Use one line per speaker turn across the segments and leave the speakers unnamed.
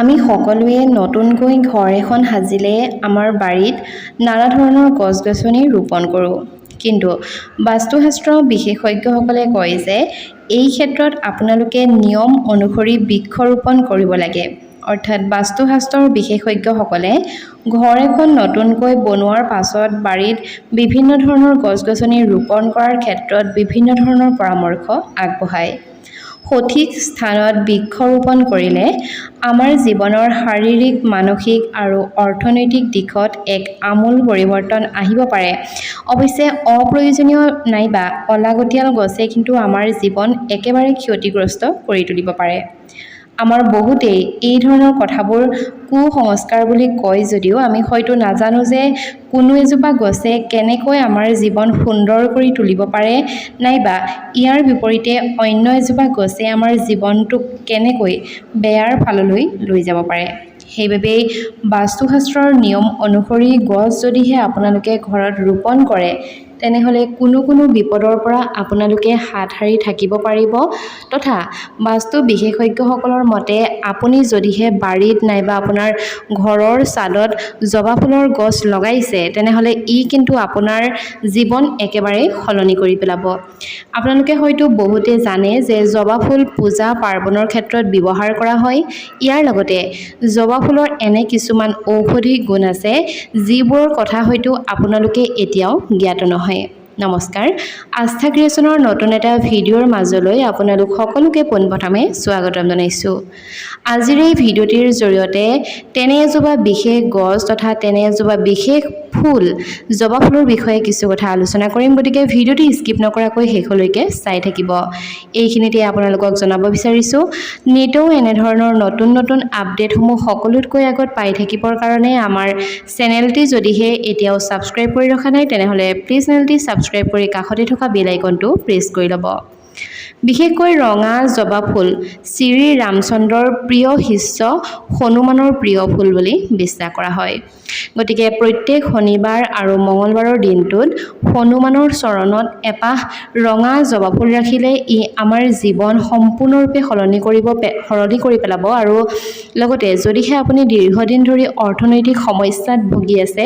আমি সকলোৱে নতুনকৈ ঘৰ এখন সাজিলে আমাৰ বাৰীত নানা ধৰণৰ গছ গছনি ৰোপণ কৰোঁ। কিন্তু বাস্তুশাস্ত্ৰ বিশেষজ্ঞসকলে কয় যে এই ক্ষেত্ৰত আপোনালোকে নিয়ম অনুসৰি বৃক্ষ ৰোপণ কৰিব লাগে। অৰ্থাৎ বাস্তুশাস্ত্ৰৰ বিশেষজ্ঞসকলে ঘৰ এখন নতুনকৈ বনোৱাৰ পাছত বাৰীত বিভিন্ন ধৰণৰ গছ গছনি ৰোপণ কৰাৰ ক্ষেত্ৰত বিভিন্ন ধৰণৰ পৰামৰ্শ আগবঢ়ায়। সঠিক স্থানত বৃক্ষ ৰোপণ কৰিলে আমাৰ জীৱনৰ শাৰীৰিক মানসিক আৰু অৰ্থনৈতিক দিশত এক আমূল পৰিৱৰ্তন আহিব পাৰে। অৱশ্যে অপ্ৰয়োজনীয় নাইবা অলাগতিয়াল গছে কিন্তু আমাৰ জীৱন একেবাৰে ক্ষতিগ্ৰস্ত কৰি তুলিব পাৰে। আমাৰ বহুতেই এই ধৰণৰ কথাবোৰ কুসংস্কাৰ বুলি কয় যদিও আমি হয়তো নাজানো যে কোনো এজোপা গছে কেনেকৈ আমাৰ জীৱন সুন্দৰ কৰি তুলিব পাৰে। নাইবা ইয়াৰ বিপৰীতে অন্য এজোপা গছে আমাৰ জীৱনটোক কেনেকৈ বেয়াৰ ফাললৈ লৈ যাব পাৰে। সেইবাবেই বাস্তুশাস্ত্ৰৰ নিয়ম অনুসৰি গছ যদিহে আপোনালোকে ঘৰত ৰোপণ কৰে তেনেহ'লে কোনো কোনো বিপদৰ পৰা আপোনালোকে হাত সাৰি থাকিব পাৰিব। তথা বাস্তু বিশেষজ্ঞসকলৰ মতে আপুনি যদিহে বাৰীত নাইবা আপোনাৰ ঘৰৰ ছাদত জবা ফুলৰ গছ লগাইছে তেনেহ'লে ই কিন্তু আপোনাৰ জীৱন একেবাৰে সলনি কৰি পেলাব। আপোনালোকে হয়তো বহুতে জানে যে জবা ফুল পূজা পাৰ্বণৰ ক্ষেত্ৰত ব্যৱহাৰ কৰা হয়। ইয়াৰ লগতে জবা ফুলৰ এনে কিছুমান ঔষধি গুণ আছে যিবোৰৰ কথা হয়তো আপোনালোকে এতিয়াও জ্ঞাত নহয়। হয় নমস্কাৰ। আস্থা ক্ৰিয়েশ্যনৰ নতুন এটা ভিডিঅ'ৰ মাজলৈ আপোনালোক সকলোকে পোনপ্ৰথমে স্বাগতম জনাইছোঁ। আজিৰ এই ভিডিঅ'টিৰ জৰিয়তে তেনে এজোপা বিশেষ গছ তথা তেনে এজোপা বিশেষ ফুল জবা ফুলৰ বিষয়ে কিছু কথা আলোচনা কৰিম গতিকে ভিডিঅ'টি স্কিপ নকৰাকৈ শেষলৈকে চাই থাকিব। এইখিনিতে আপোনালোকক জনাব বিচাৰিছোঁ নিতৌ এনেধৰণৰ নতুন নতুন আপডেটসমূহ সকলোতকৈ আগত পাই থাকিবৰ কাৰণে আমাৰ চেনেলটি যদিহে এতিয়াও ছাবস্ক্ৰাইব কৰি ৰখা নাই তেনেহ'লে প্লিজ চেনেলটি ছাবস্ক্ৰাইব কৰি কাষতে থকা বেল আইকনটো প্ৰেছ কৰি ল'ব। বিশেষকৈ ৰঙা জবা ফুল শ্ৰী ৰামচন্দ্ৰৰ প্ৰিয় শিষ্য হনুমানৰ প্ৰিয় ফুল বুলি বিশ্বাস কৰা হয়। গতিকে প্ৰত্যেক শনিবাৰ আৰু মঙলবাৰৰ দিনটোত হনুমানৰ চৰণত এপাহ ৰঙা জবা ফুল ৰাখিলে ই আমাৰ জীৱন সম্পূৰ্ণৰূপে সলনি কৰিব সলনি কৰি পেলাব আৰু লগতে যদিহে আপুনি দীৰ্ঘদিন ধৰি অৰ্থনৈতিক সমস্যাত ভুগি আছে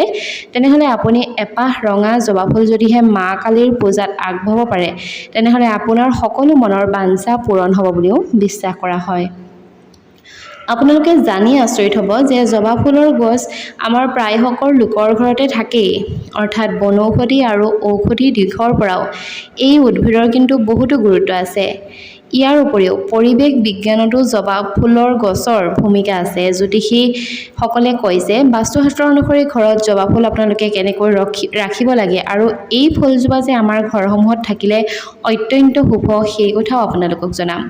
তেনেহ'লে আপুনি এপাহ ৰঙা জবা ফুল যদিহে মা কালীৰ পূজাত আগবঢ়াব পাৰে তেনেহ'লে আপোনাৰ সকলো মনৰ বাঞ্ছা পূৰণ হ'ব বুলিও বিশ্বাস কৰা হয়। আপোনালোকে জানি আচৰিত হ'ব যে জবা ফুলৰ গছ আমাৰ প্ৰায়সকল লোকৰ ঘৰতে থাকেই অৰ্থাৎ বনৌষধি আৰু ঔষধি দিশৰ পৰাও। এই উদ্ভিদৰ কিন্তু বহুতো গুৰুত্ব আছে। ইয়াৰ উপৰিও পৰিৱেশ বিজ্ঞানতো জবা ফুলৰ গছৰ ভূমিকা আছে জ্যোতিষীসকলে কয় যে বাস্তুশাস্ত্ৰ অনুসৰি ঘৰত জবা ফুল আপোনালোকে কেনেকৈ ৰখি ৰাখিব লাগে আৰু এই ফুলজোপা যে আমাৰ ঘৰসমূহত থাকিলে অত্যন্ত শুভ সেই কথাও আপোনালোকক জনাম।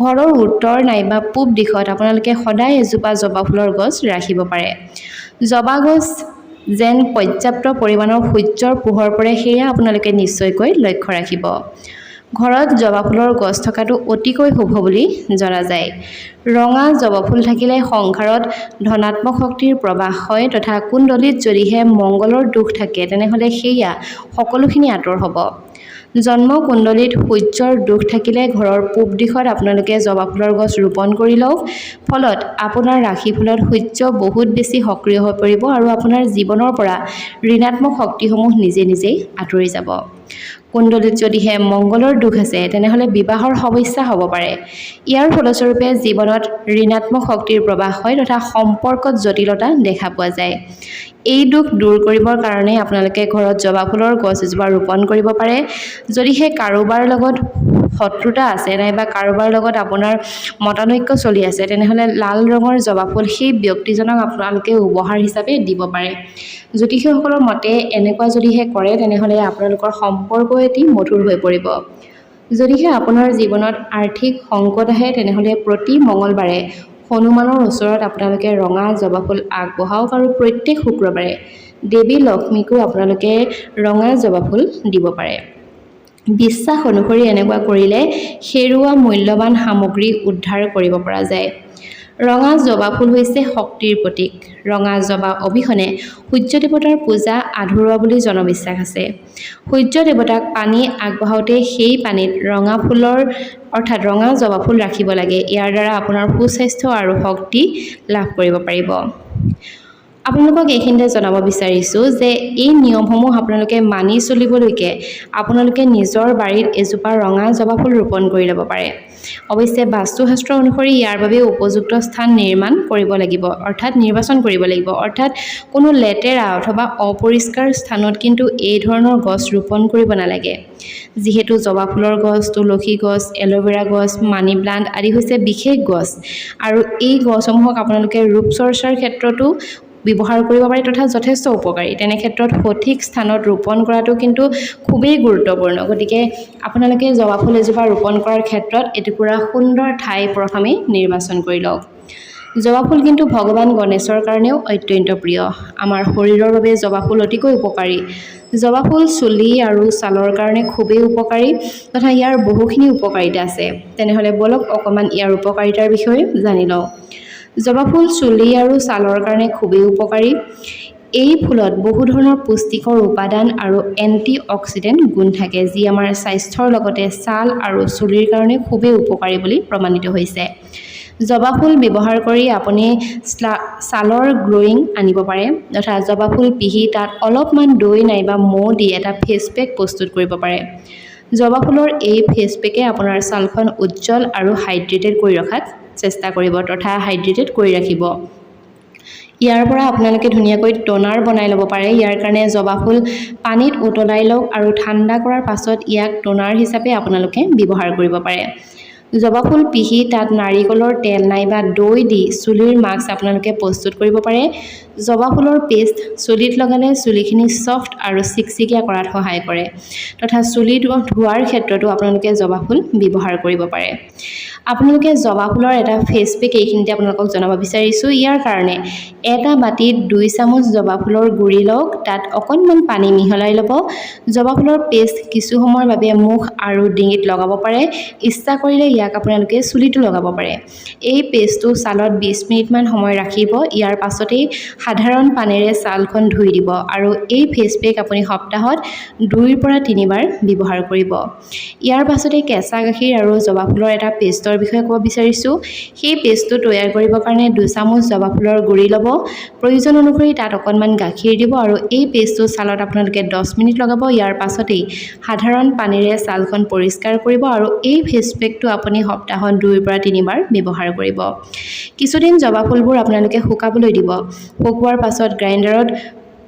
ঘৰৰ উত্তৰ নাইবা পূব দিশত আপোনালোকে সদায় এজোপা জবা ফুলৰ গছ ৰাখিব পাৰে। জবা গছ যেন পৰ্যাপ্ত পৰিমাণৰ সূৰ্যৰ পোহৰ পৰে সেয়া আপোনালোকে নিশ্চয়কৈ লক্ষ্য ৰাখিব। ঘৰত জবা ফুলৰ গছ থকাটো অতিকৈ শুভ বুলি জনা যায়। ৰঙা জবা ফুল থাকিলে সংসাৰত ধনাত্মক শক্তিৰ প্ৰৱাহ হয় তথা কুণ্ডলীত যদিহে মংগলৰ দোষ থাকে তেনেহ'লে সেয়া সকলোখিনি আঁতৰ হ'ব। জন্ম কুণ্ডলীত সূৰ্যৰ দোষ থাকিলে ঘৰৰ পূব দিশত আপোনালোকে জবা ফুলৰ গছ ৰোপণ কৰি লওক। ফলত আপোনাৰ ৰাশিফলত সূৰ্য বহুত বেছি সক্ৰিয় হৈ পৰিব আৰু আপোনাৰ জীৱনৰ পৰা ঋণাত্মক শক্তিসমূহ নিজে নিজেই আঁতৰি যাব। কুণ্ডলীত যদিহে মংগলৰ দোষ আছে তেনেহ'লে বিবাহৰ সমস্যা হ'ব পাৰে। ইয়াৰ ফলস্বৰূপে জীৱনত ঋণাত্মক শক্তিৰ প্ৰৱাহ হয় তথা সম্পৰ্কত জটিলতা দেখা পোৱা যায়। এই দুখ দূৰ কৰিবৰ কাৰণে আপোনালোকে ঘৰত জবা ফুলৰ গছ এজোপা ৰোপণ কৰিব পাৰে। যদিহে কাৰোবাৰ লগত শত্ৰুতা আছে নাইবা কাৰোবাৰ লগত আপোনাৰ মতানৈক্য চলি আছে তেনেহ'লে লাল ৰঙৰ জবা ফুল সেই ব্যক্তিজনক আপোনালোকে উপহাৰ হিচাপে দিব পাৰে। জ্যোতিষীসকলৰ মতে এনেকুৱা যদিহে কৰে তেনেহ'লে আপোনালোকৰ সম্পৰ্ক এটি মধুৰ হৈ পৰিব। যদিহে আপোনাৰ জীৱনত আৰ্থিক সংকট আহে তেনেহ'লে প্ৰতি মঙলবাৰে হনুমানৰ ওচৰত আপোনালোকে ৰঙা জবা ফুল আগবঢ়াওক আৰু প্ৰত্যেক শুক্ৰবাৰে দেৱী লক্ষ্মীকো আপোনালোকে ৰঙা জবা ফুল দিব পাৰে। বিশ্বাস অনুসৰি এনেকুৱা কৰিলে হেৰুৱা মূল্যৱান সামগ্ৰী উদ্ধাৰ কৰিব পৰা যায়। ৰঙা জবা ফুল হৈছে শক্তিৰ প্ৰতীক। ৰঙা জবা অবিহনে সূৰ্য দেৱতাৰ পূজা আধৰুৱা বুলি জনবিশ্বাস আছে। সূৰ্য দেৱতাক পানী আগবঢ়াওঁতে সেই পানীত ৰঙা ফুলৰ অৰ্থাৎ ৰঙা জবা ফুল ৰাখিব লাগে। ইয়াৰ দ্বাৰা আপোনাৰ সুস্বাস্থ্য আৰু শক্তি লাভ কৰিব পাৰিব। আপোনালোকক এইখিনিতে জনাব বিচাৰিছোঁ যে এই নিয়মসমূহ আপোনালোকে মানি চলিবলৈকে আপোনালোকে নিজৰ বাৰীত এজোপা ৰঙা জবা ফুল ৰোপণ কৰি ল'ব পাৰে। অৱশ্যে বাস্তুশাস্ত্ৰ অনুসৰি ইয়াৰ বাবে উপযুক্ত স্থান নিৰ্মাণ কৰিব লাগিব অৰ্থাৎ নিৰ্বাচন কৰিব লাগিব। অৰ্থাৎ কোনো লেতেৰা অথবা অপৰিষ্কাৰ স্থানত কিন্তু এই ধৰণৰ গছ ৰোপণ কৰিব নালাগে। যিহেতু জবা ফুলৰ গছ তুলসী গছ এল'ভেৰা গছ মানি প্লাণ্ট আদি হৈছে বিশেষ গছ। আৰু এই গছসমূহক আপোনালোকে ৰূপচৰ্চাৰ ক্ষেত্ৰতো ব্যৱহাৰ কৰিব পাৰে তথা যথেষ্ট উপকাৰী। তেনে ক্ষেত্ৰত সঠিক স্থানত ৰোপণ কৰাটো কিন্তু খুবেই গুৰুত্বপূৰ্ণ। গতিকে আপোনালোকে জবা ফুল এজোপা ৰোপণ কৰাৰ ক্ষেত্ৰত এটুকুৰা সুন্দৰ ঠাই প্ৰথমে নিৰ্বাচন কৰি লওক। জবা ফুল কিন্তু ভগৱান গণেশৰ কাৰণেও অত্যন্ত প্ৰিয়। আমাৰ শৰীৰৰ বাবে জবা ফুল অতিকৈ উপকাৰী। জবা ফুল চুলি আৰু ছালৰ কাৰণে খুবেই উপকাৰী তথা ইয়াৰ বহুখিনি উপকাৰিতা আছে। তেনেহ'লে বলক অকণমান ইয়াৰ উপকাৰিতাৰ বিষয়ে জানি লওঁ। জবা ফুল চুলি আৰু ছালৰ কাৰণে খুবেই উপকাৰী। এই ফুলত বহু ধৰণৰ পুষ্টিকৰ উপাদান আৰু এণ্টি অক্সিডেণ্ট গুণ থাকে যি আমাৰ স্বাস্থ্যৰ লগতে ছাল আৰু চুলিৰ কাৰণে খুবেই উপকাৰী বুলি প্ৰমাণিত হৈছে। জবা ফুল ব্যৱহাৰ কৰি আপুনি ছালৰ গ্ল'য়িং আনিব পাৰে তথা জবা ফুল পিহি তাত অলপমান দৈ নাইবা মৌ দি এটা ফেচ পেক প্ৰস্তুত কৰিব পাৰে। জবা ফুলৰ এই ফেচ পেকে আপোনাৰ ছালখন উজ্জ্বল আৰু হাইড্ৰেটেড কৰি ৰখাত চেষ্টা কৰিব তথা হাইড্ৰেটেড কৰি ৰাখিব। ইয়াৰ পৰা আপোনালোকে ধুনীয়াকৈ টনাৰ বনাই ল'ব পাৰে। ইয়াৰ কাৰণে জবা ফুল পানীত উতলাই লওক আৰু ঠাণ্ডা কৰাৰ পাছত ইয়াক টনাৰ হিচাপে আপোনালোকে ব্যৱহাৰ কৰিব পাৰে। জবা ফুল পিহি তাত নাৰিকলৰ তেল নাইবা দৈ দি চুলিৰ মাস্ক আপোনালোকে প্ৰস্তুত কৰিব পাৰে। জবা ফুলৰ পেষ্ট চুলিত লগালে চুলিখিনি ছফ্ট আৰু চিকচিকীয়া কৰাত সহায় কৰে। তথা চুলি ধোৱাৰ ক্ষেত্ৰতো আপোনালোকে জবা ফুল ব্যৱহাৰ কৰিব পাৰে। আপোনালোকে জবা ফুলৰ এটা ফেচ পেক এইখিনিতে আপোনালোকক জনাব বিচাৰিছোঁ। ইয়াৰ কাৰণে এটা বাতিত দুই চামুচ জবা ফুলৰ গুড়ি লওক তাত অকণমান পানী মিহলাই ল'ব। জবা ফুলৰ পেষ্ট কিছু সময়ৰ বাবে মুখ আৰু ডিঙিত লগাব পাৰে। ইচ্ছা কৰিলে ইয়াক আপোনালোকে চুলিতো লগাব পাৰে। এই পেষ্টটো ছালত বিছ মিনিটমান সময় ৰাখিব, ইয়াৰ পাছতেই সাধাৰণ পানীৰে ছালখন ধুই দিব আৰু এই ফেচ পেক আপুনি সপ্তাহত দুইৰ পৰা তিনিবাৰ ব্যৱহাৰ কৰিব। ইয়াৰ পাছতে কেঁচা গাখীৰ আৰু জবা ফুলৰ এটা পেষ্টৰ বিষয়ে ক'ব বিচাৰিছোঁ। সেই পেষ্টটো তৈয়াৰ কৰিবৰ কাৰণে দুচামুচ জবা ফুলৰ গুড়ি ল'ব, প্ৰয়োজন অনুসৰি তাত অকণমান গাখীৰ দিব আৰু এই পেষ্টটো ছালত আপোনালোকে দহ মিনিট লগাব। ইয়াৰ পাছতেই সাধাৰণ পানীৰে ছালখন পৰিষ্কাৰ কৰিব আৰু এই ফেচ পেকটো আপুনি সপ্তাহত দুইৰ পৰা তিনিবাৰ ব্যৱহাৰ কৰিব। কিছুদিন জবা ফুলবোৰ আপোনালোকে শুকাবলৈ দিব। শুকোৱাৰ পাছত গ্ৰাইণ্ডাৰত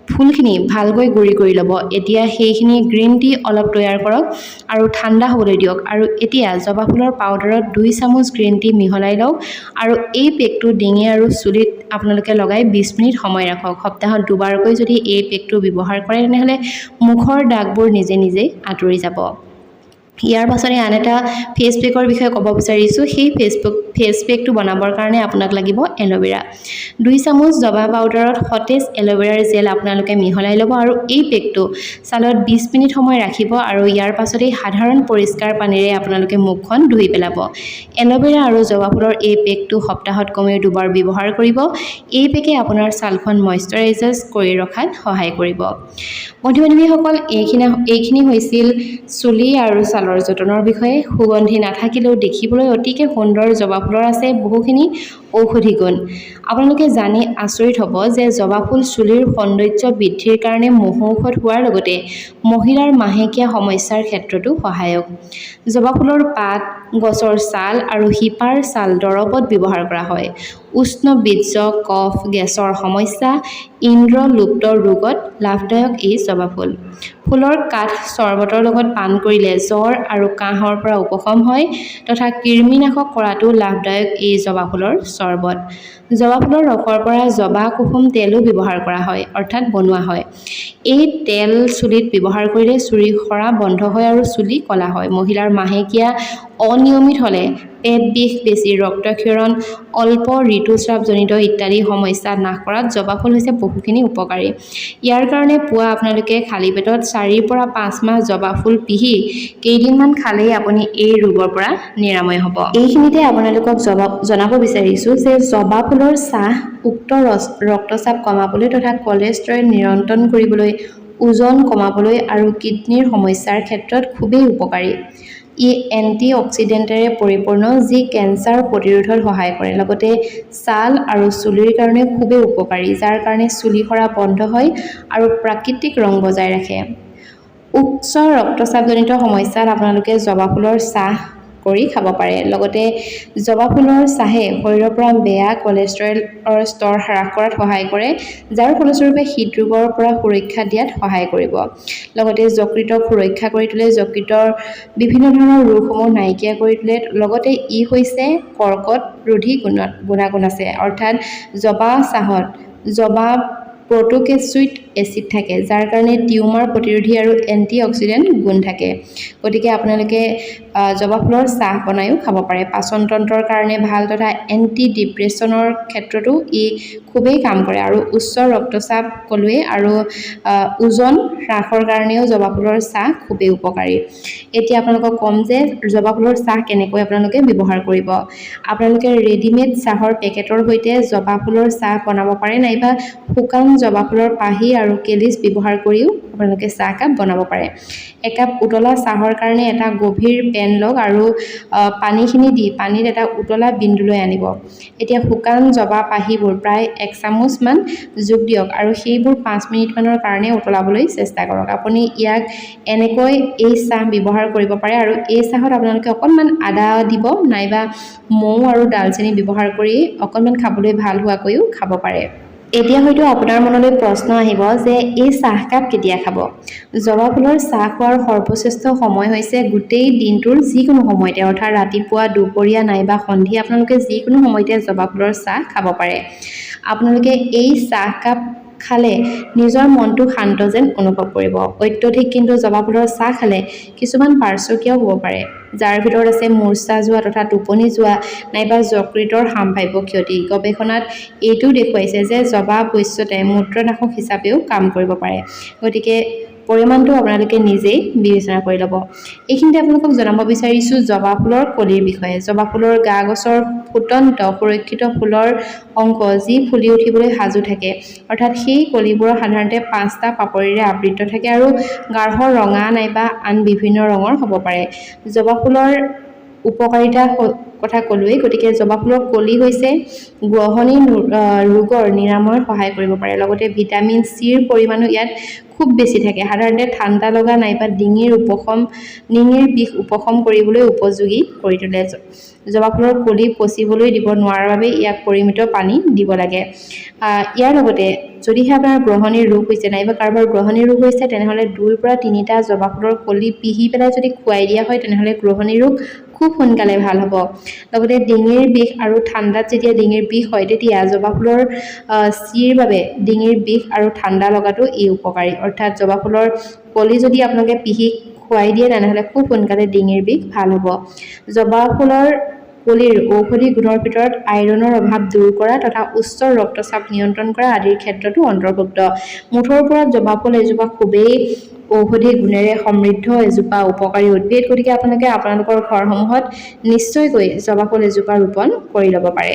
ফুলখিনি ভালকৈ গুড়ি কৰি ল'ব। এতিয়া সেইখিনি গ্ৰীণ টি অলপ তৈয়াৰ কৰক আৰু ঠাণ্ডা হ'বলৈ দিয়ক। আৰু এতিয়া জবা ফুলৰ পাউডাৰত দুই চামুচ গ্ৰীণ টি মিহলাই লওক আৰু এই পেকটো ডিঙি আৰু চুলিত আপোনালোকে লগাই বিছ মিনিট সময় ৰাখক। সপ্তাহত দুবাৰকৈ যদি এই পেকটো ব্যৱহাৰ কৰে তেনেহ'লে মুখৰ দাগবোৰ নিজে নিজেই আঁতৰি যাব। ইয়াৰ পাছতে আন এটা ফেচ পেকৰ বিষয়ে ক'ব বিচাৰিছোঁ। সেই ফেচবুক ফেচ পেকটো বনাবৰ কাৰণে আপোনাক লাগিব এল'ভেৰা। দুই চামুচ জবা পাউডাৰত সতেজ এল'ভেৰাৰ জেল আপোনালোকে মিহলাই ল'ব আৰু এই পেকটো ছালত বিছ মিনিট সময় ৰাখিব আৰু ইয়াৰ পাছতেই সাধাৰণ পৰিষ্কাৰ পানীৰে আপোনালোকে মুখখন ধুই পেলাব। এল'ভেৰা আৰু জবা ফুলৰ এই পেকটো সপ্তাহত কমেও দুবাৰ ব্যৱহাৰ কৰিব। এই পেকে আপোনাৰ ছালখন মইশ্চাৰাইজাজ কৰি ৰখাত সহায় কৰিব। বন্ধু বান্ধৱীসকল এইখিনি এইখিনি হৈছিল চুলি আৰু ছালৰ যতনৰ বিষয়ে সুগন্ধি নাথাকিলেও দেখিবলৈ অতিকে সুন্দৰ জবা ফুলৰ আছে বহুখিনি ঔষধি গুণ। আপোনালোকে জানি আচৰিত হ'ব যে জবা ফুল চুলিৰ সৌন্দৰ্য বৃদ্ধিৰ কাৰণে মহৌষধ হোৱাৰ লগতে মহিলাৰ মাহেকীয়া সমস্যাৰ ক্ষেত্ৰতো সহায়ক। জবা ফুলৰ পাত গছৰ ছাল আৰু শিপাৰ ছাল দৰৱত ব্যৱহাৰ কৰা হয়। উষ্ণ বীৰ্য কফ গেছৰ সমস্যা ইন্দ্ৰলুপ্ত ৰোগত লাভদায়ক এই জবা ফুল। ফুলৰ কাঠ চৰ্বতৰ লগত পান কৰিলে জ্বৰ আৰু কাহৰ পৰা উপশম হয় তথা কৃমিনাশক কৰাটো লাভদায়ক এই জবা ফুলৰ চৰ্বত। জবা ফুলৰ ৰসৰ পৰা জবা কুসুম তেলো ব্যৱহাৰ কৰা হয় অৰ্থাৎ বনোৱা হয়। এই তেল চুলিত ব্যৱহাৰ কৰিলে চুৰি সৰা বন্ধ হয় আৰু চুলি ক'লা হয়। মহিলাৰ মাহেকীয়া অনিয়মিত হ'লে পেট বিষ বেছি ৰক্তক্ষৰণ অল্প ঋতুস্ৰাৱজনিত ইত্যাদি সমস্যা নাশ কৰাত জবা ফুল হৈছে বহুখিনি উপকাৰী। ইয়াৰ কাৰণে পুৱা আপোনালোকে খালী পেটত চাৰিৰ পৰা পাঁচ মাহ জবা ফুল পিহি কেইদিনমান খালেই আপুনি এই ৰোগৰ পৰা নিৰাময় হ'ব। এইখিনিতে আপোনালোকক জবা জনাব বিচাৰিছোঁ যে জবা ফুলৰ চাহ উক্ত ৰক্তচাপ কমাবলৈ তথা কলেষ্ট্ৰল নিয়ন্ত্ৰণ কৰিবলৈ ওজন কমাবলৈ আৰু কিডনীৰ সমস্যাৰ ক্ষেত্ৰত খুবেই উপকাৰী। ই এণ্টি অক্সিডেণ্টেৰে পৰিপূৰ্ণ যি কেঞ্চাৰ প্ৰতিৰোধত সহায় কৰে। লগতে ছাল আৰু চুলিৰ কাৰণে খুবেই উপকাৰী যাৰ কাৰণে চুলি সৰা বন্ধ হয় আৰু প্ৰাকৃতিক ৰং বজাই ৰাখে। উচ্চ ৰক্তচাপজনিত সমস্যাত আপোনালোকে জবা ফুলৰ চাহ কৰি খাব পাৰে। লগতে জবা ফুলৰ চাহে শৰীৰৰ পৰা বেয়া কলেষ্ট্ৰলৰ স্তৰ হ্ৰাস কৰাত সহায় কৰে যাৰ ফলস্বৰূপে হৃদৰোগৰ পৰা সুৰক্ষা দিয়াত সহায় কৰিব। লগতে যকৃতক সুৰক্ষা কৰি তোলে যকৃতৰ বিভিন্ন ধৰণৰ ৰোগসমূহ নাইকিয়া কৰি তোলে। লগতে ই হৈছে কৰ্কট ৰোধী গুণত গুণাগুণ আছে। অৰ্থাৎ জবা চাহত জবা প্ৰটোকেচুইট এচিড থাকে যাৰ কাৰণে টিউমাৰ প্ৰতিৰোধী আৰু এণ্টি অক্সিডেণ্ট গুণ থাকে। গতিকে আপোনালোকে জবা ফুলৰ চাহ বনায়ো খাব পাৰে। পাচন তন্ত্ৰৰ কাৰণে ভাল তথা এণ্টি ডিপ্ৰেশ্যনৰ ক্ষেত্ৰতো ই খুবেই কাম কৰে আৰু উচ্চ ৰক্তচাপ ক'লোৱেই আৰু ওজন হ্ৰাসৰ কাৰণেও জবা ফুলৰ চাহ খুবেই উপকাৰী। এতিয়া আপোনালোকক ক'ম যে জবা ফুলৰ চাহ কেনেকৈ আপোনালোকে ব্যৱহাৰ কৰিব। আপোনালোকে ৰেডিমেড চাহৰ পেকেটৰ সৈতে জবা ফুলৰ চাহ বনাব পাৰে নাইবা শুকান জবা ফুলৰ পাহি আৰু কেলিচ ব্যৱহাৰ কৰিও আপোনালোকে চাহকাপ বনাব পাৰে। একাপ উতলা চাহৰ কাৰণে এটা গভীৰ পেন লওক আৰু পানীখিনি দি পানীত এটা উতলা বিন্দুলৈ আনিব। এতিয়া শুকান জবা পাহিবোৰ প্ৰায় এক চামুচমান যোগ দিয়ক আৰু সেইবোৰ পাঁচ মিনিটমানৰ কাৰণে উতলাবলৈ চেষ্টা কৰক। আপুনি ইয়াক এনেকৈ এই চাহ ব্যৱহাৰ কৰিব পাৰে আৰু এই চাহত আপোনালোকে অকণমান আদা দিব নাইবা মৌ আৰু ডালচেনি ব্যৱহাৰ কৰি অকণমান খাবলৈ ভাল হোৱাকৈও খাব পাৰে। এতিয়া হয়তো আপোনাৰ মনলৈ প্ৰশ্ন আহিব যে এই চাহকাপ কেতিয়া খাব? জবা ফুলৰ চাহ খোৱাৰ সৰ্বশ্ৰেষ্ঠ সময় হৈছে গোটেই দিনটোৰ যিকোনো সময়তে অৰ্থাৎ ৰাতিপুৱা দুপৰীয়া নাইবা সন্ধিয়া আপোনালোকে যিকোনো সময়তে জবা ফুলৰ চাহ খাব পাৰে। আপোনালোকে এই চাহকাপ খালে নিজৰ মনটো শান্ত যেন অনুভৱ কৰিব। অত্যধিক কিন্তু জবা ফুলৰ চাহ খালে কিছুমান পাৰ্শ্বক্ৰিয়াও হ'ব পাৰে যাৰ ভিতৰত আছে মূৰ্ছা যোৱা তথা টোপনি যোৱা নাইবা যকৃতৰ সাম্ভাৱ্য ক্ষতি। গৱেষণাত এইটোও দেখুৱাইছে যে জবা শস্যতে মূত্ৰনাশক হিচাপেও কাম কৰিব পাৰে। গতিকে পৰিমাণটো আপোনালোকে নিজেই বিবেচনা কৰি ল'ব। এইখিনিতে আপোনালোকক জনাব বিচাৰিছোঁ জবা ফুলৰ কলিৰ বিষয়ে। জবা ফুলৰ গা গছৰ ফুটন্ত সুৰক্ষিত ফুলৰ অংশ যি ফুলি উঠিবলৈ সাজু থাকে। অৰ্থাৎ সেই কলিবোৰৰ সাধাৰণতে পাঁচটা পাপৰিৰে আবৃত থাকে আৰু গাঢ় ৰঙা নাইবা আন বিভিন্ন ৰঙৰ হ'ব পাৰে। জবা ফুলৰ উপকাৰিতা কথা ক'লোৱেই। গতিকে জবা ফুলৰ কলি হৈছে গ্ৰহণী ৰোগৰ নিৰাময়ত সহায় কৰিব পাৰে। লগতে ভিটামিন চিৰ পৰিমাণো ইয়াত খুব বেছি থাকে। সাধাৰণতে ঠাণ্ডা লগা নাইবা ডিঙিৰ উপশম ডিঙিৰ বিষ উপশম কৰিবলৈ উপযোগী কৰি তোলে। জবা ফুলৰ কলি পচিবলৈ দিব নোৱাৰাৰ বাবে ইয়াক পৰিমিত পানী দিব লাগে। ইয়াৰ লগতে যদিহে আপোনাৰ গ্ৰহণীৰ ৰোগ হৈছে নাইবা কাৰোবাৰ গ্ৰহণীৰ ৰোগ হৈছে তেনেহ'লে দুইৰ পৰা তিনিটা জবা ফুলৰ কলি পিহি পেলাই যদি খুৱাই দিয়া হয় তেনেহ'লে গ্ৰহণী ৰোগ খুব সোনকালে ভাল হ'ব। লগতে ডিঙিৰ বিষ আৰু ঠাণ্ডাত যেতিয়া ডিঙিৰ বিষ হয় তেতিয়া জবা ফুলৰ চিৰ বাবে ডিঙিৰ বিষ আৰু ঠাণ্ডা লগাটো ই উপকাৰী। অৰ্থাৎ জবা ফুলৰ কলি যদি আপোনালোকে পিহি খুৱাই দিয়ে তেনেহ'লে খুব সোনকালে ডিঙিৰ বিষ ভাল হ'ব। জবা ফুলৰ কলিৰ ঔষধি গুণৰ ভিতৰত আইৰণৰ অভাৱ দূৰ কৰা তথা উচ্চ ৰক্তচাপ নিয়ন্ত্ৰণ কৰা আদিৰ ক্ষেত্ৰতো অন্তৰ্ভুক্ত। মুঠৰ ওপৰত জবা ফুল এজোপা খুবেই ঔষধি গুণেৰে সমৃদ্ধ এজোপা উপকাৰী উদ্ভিদ। গতিকে আপোনালোকে আপোনালোকৰ ঘৰসমূহত নিশ্চয়কৈ জবা ফুল এজোপা ৰোপণ কৰি ল'ব পাৰে।